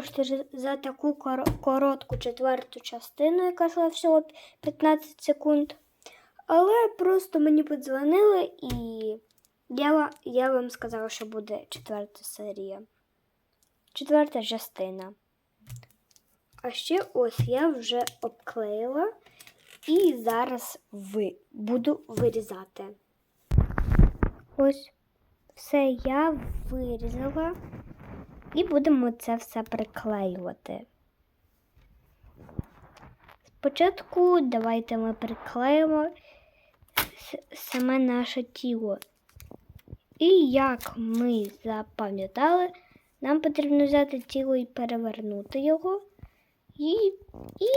вибачте за таку коротку четверту частину, яка йшла всього 15 секунд. Але просто мені подзвонили і я, я вам сказала, що буде четверта серія. Четверта частина. А ще ось я вже обклеїла і зараз ви, буду вирізати. Ось все я вирізала. І будемо це все приклеювати. Спочатку давайте ми приклеїмо саме наше тіло. І як ми запам'ятали, нам потрібно взяти тіло і перевернути його і, і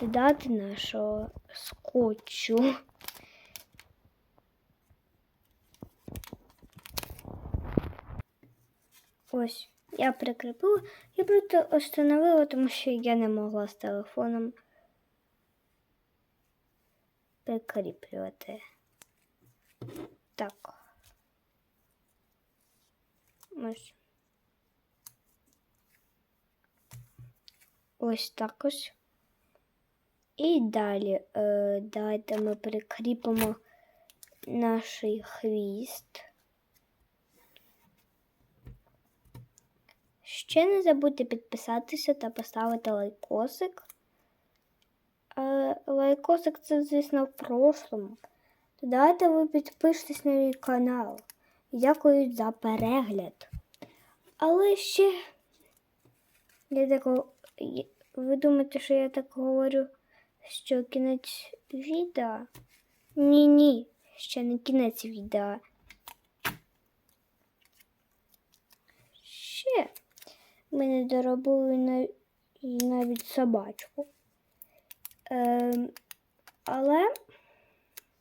додати нашого скотчу. Ось, я прикріпила і просто встановила, тому що я не могла з телефоном прикріплювати. Так. Ось. Ось так ось. І далі е, давайте ми прикріпимо наш хвіст. Ще не забудьте підписатися та поставити лайкосик. Лайкосик це, звісно, в прошлому. То давайте ви підпишетесь на мій канал. Дякую за перегляд. Але ще я так, ви думаєте, що я так говорю, що кінець відео? Ні-ні, ще не кінець відео. Ще ми не доробили навіть собачку. Ем, але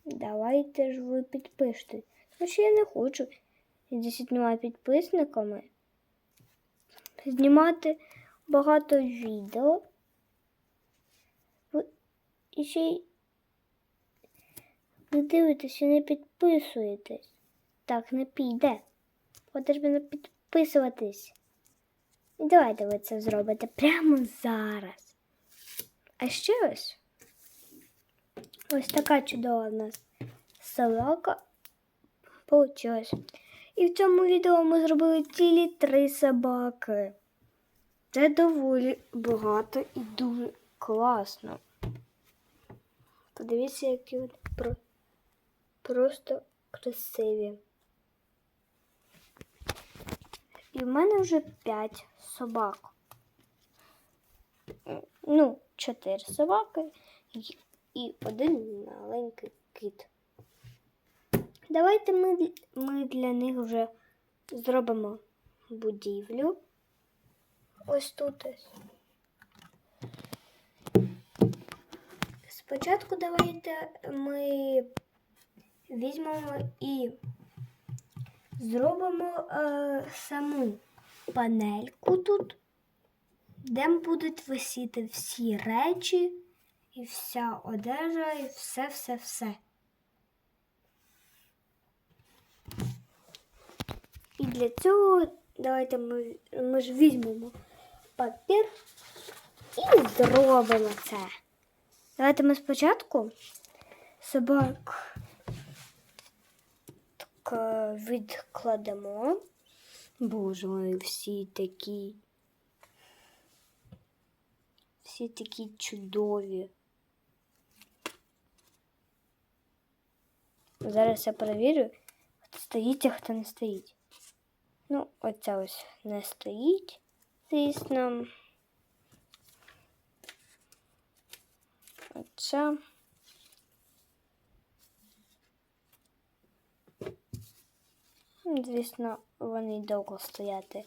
давайте ж ви підпишете. Тому що я не хочу з 10 підписниками знімати багато відео. І ще й не дивитесь і не підписуєтесь. Так не піде. Потрібно підписуватись. І давайте ви це зробите прямо зараз. А ще ось ось така чудова в нас собака получилась. І в цьому відео ми зробили цілі три собаки. Це доволі багато і дуже класно. Подивіться, які вони про... просто красиві. І в мене вже п'ять собак. Ну, чотири собаки і- і один маленький кіт. Давайте ми, ми для них вже зробимо будівлю. Ось тут. ось. Спочатку давайте ми візьмемо і зробимо е, саму панельку тут, де будуть висіти всі речі і вся одежа, і все-все-все. І для цього давайте ми, ми ж візьмемо папір і зробимо це. Давайте ми спочатку собак так е, відкладемо. Боже, вони всі такі. Всі такі чудові. Зараз я перевірю, хто стоїть, а хто не стоїть. Ну, оця ось не стоїть, звісно. Оця. Звісно, вони довго стояти.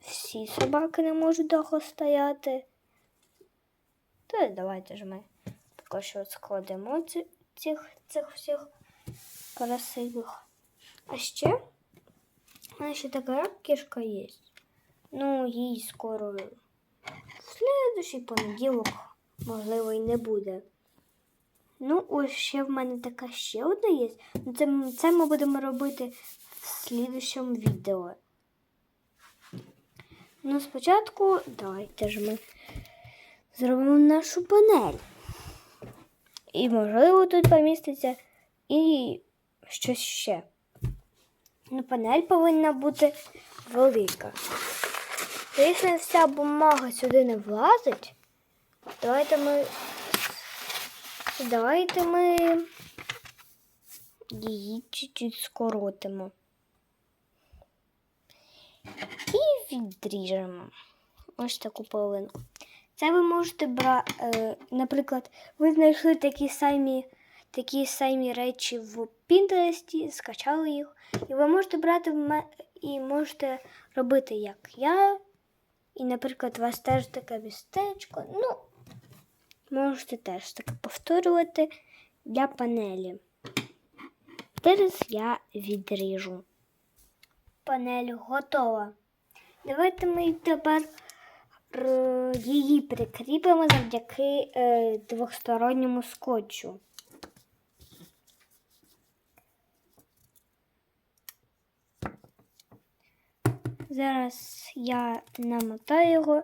Всі собаки не можуть довго стояти. Та давайте ж ми також складемо цих, цих всіх красивих. А ще у мене ще така кішка є. Ну, їй скоро в слідущий понеділок, можливо, і не буде. Ну, ось ще в мене така ще одна є. Ну, Це, це ми будемо робити в слідущому відео. Ну, спочатку давайте ж ми зробимо нашу панель. І, можливо, тут поміститься і щось ще. Ну, панель повинна бути велика. Звісно, вся бумага сюди не влазить. Давайте ми. Давайте ми її чуть-чуть скоротимо. І відріжемо. Ось таку половинку. Це ви можете брати, е, наприклад, ви знайшли такі самі, такі самі речі в Пінтересті, скачали їх, і ви можете брати і можете робити, як я. І, наприклад, у вас теж таке містечко. Ну, можете теж таке повторювати для панелі. Зараз я відріжу. Панель готова. Давайте ми тепер її прикріпимо завдяки е, двосторонньому скотчу. Зараз я намотаю його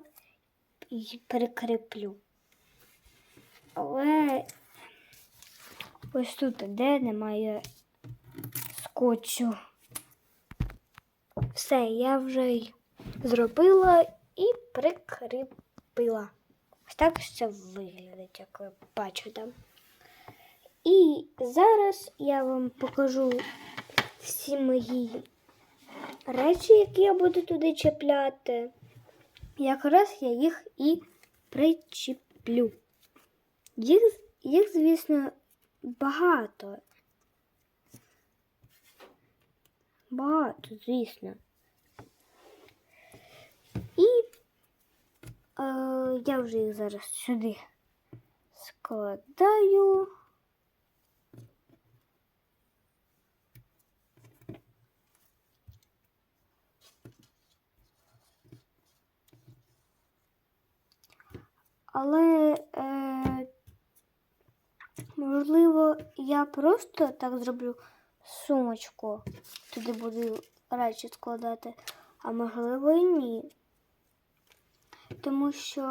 і прикріплю. Але ось тут де немає скотчу. Все, я вже зробила і прикріпила. Ось так це виглядить, як ви бачите. І зараз я вам покажу всі мої речі, які я буду туди чіпляти. Якраз я їх і причіплю. Їх, їх звісно, багато. Багато, звісно. І е, я вже їх зараз сюди складаю. Але, е, можливо, я просто так зроблю сумочку. Туди буду речі складати, а можливо і ні. Тому що,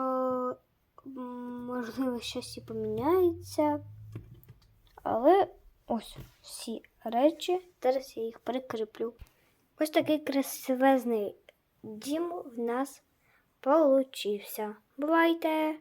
можливо, щось і поміняється. Але ось всі речі, зараз я їх прикріплю. Ось такий красивезний дім в нас получився. Бувайте!